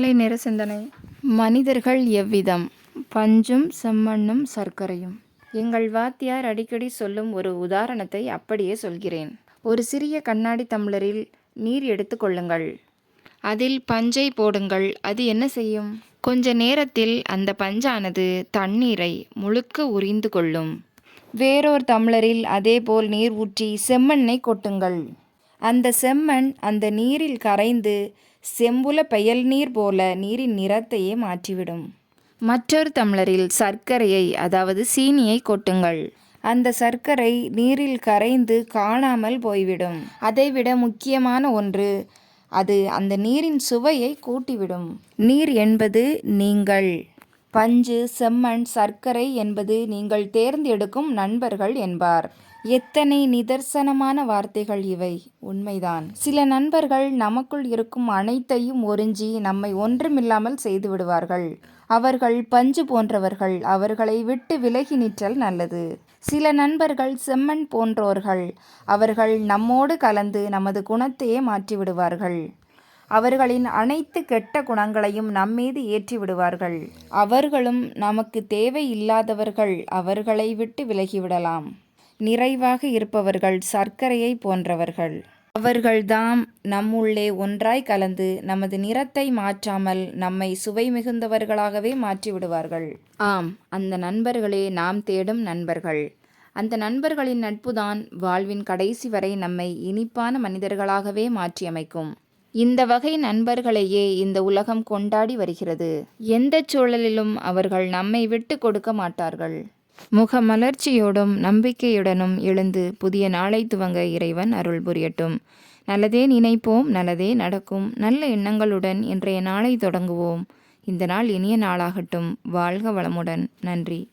காலை நேர சிந்தனை. மனிதர்கள் எவ்விதம்? பஞ்சும் செம்மண்ணும் சர்க்கரையும். எங்கள் வாத்தியார் அடிக்கடி சொல்லும் ஒரு உதாரணத்தை அப்படியே சொல்கிறேன். ஒரு சிறிய கண்ணாடி தம்ளரில் நீர் எடுத்துக்கொள்ளுங்கள் அதில் பஞ்சை போடுங்கள். அது என்ன செய்யும்? கொஞ்ச நேரத்தில் அந்த பஞ்சானது தண்ணீரை முழுக்க உறிந்து கொள்ளும். வேறொரு தம்ளரில் அதேபோல் நீர் ஊற்றி செம்மண்ணை கொட்டுங்கள். அந்த செம்மண் அந்த நீரில் கரைந்து செம்புல பெயல் நீர் போல நீரின் நிறத்தையே மாற்றிவிடும். மற்றொரு டம்ளரில் சர்க்கரையை அதாவது சீனியை கொட்டுங்கள். அந்த சர்க்கரை நீரில் கரைந்து காணாமல் போய்விடும். அதைவிட முக்கியமான ஒன்று அது அந்த நீரின் சுவையை கூட்டிவிடும். நீர் என்பது நீங்கள். பஞ்சு செம்மண் சர்க்கரை என்பது நீங்கள் தேர்ந்தெடுக்கும் நண்பர்கள் என்பார். எத்தனை நிதர்சனமான வார்த்தைகள் இவை. உண்மைதான். சில நண்பர்கள் நமக்குள் இருக்கும் அனைத்தையும் ஒருஞ்சி நம்மை ஒன்றுமில்லாமல் செய்து விடுவார்கள் அவர்கள் பஞ்சு போன்றவர்கள். அவர்களை விட்டு விலகி நிற்றல் நல்லது. சில நண்பர்கள் செம்மண் போன்றோர்கள். அவர்கள் நம்மோடு கலந்து நமது குணத்தையே மாற்றி விடுவார்கள் அவர்களின் அனைத்து கெட்ட குணங்களையும் நம்மீது ஏற்றி விடுவார்கள் அவர்களும் நமக்கு தேவையில்லாதவர்கள் அவர்களை விட்டு விலகிவிடலாம். நிறைவாக இருப்பவர்கள் சர்க்கரையை போன்றவர்கள். அவர்கள்தாம் நம்முள்ளே ஒன்றாய் கலந்து நமது நிறத்தை மாற்றாமல் நம்மை சுவை மிகுந்தவர்களாகவே மாற்றி விடுவார்கள் ஆம் அந்த நண்பர்களே நாம் தேடும் நண்பர்கள். அந்த நண்பர்களின் நட்புதான் வாழ்வின் கடைசி வரை நம்மை இனிப்பான மனிதர்களாகவே மாற்றியமைக்கும். இந்த வகை நண்பர்களையே இந்த உலகம் கொண்டாடி வருகிறது. எந்த சூழலிலும் அவர்கள் நம்மை விட்டு கொடுக்க மாட்டார்கள். முகமலர்ச்சியோடும் நம்பிக்கையுடனும் எழுந்து புதிய நாளை துவங்க இறைவன் அருள் புரியட்டும். நல்லதே நினைப்போம் நல்லதே நடக்கும் நல்ல எண்ணங்களுடன் இன்றைய நாளை தொடங்குவோம். இந்த நாள் இனிய நாளாகட்டும். வாழ்க வளமுடன். நன்றி.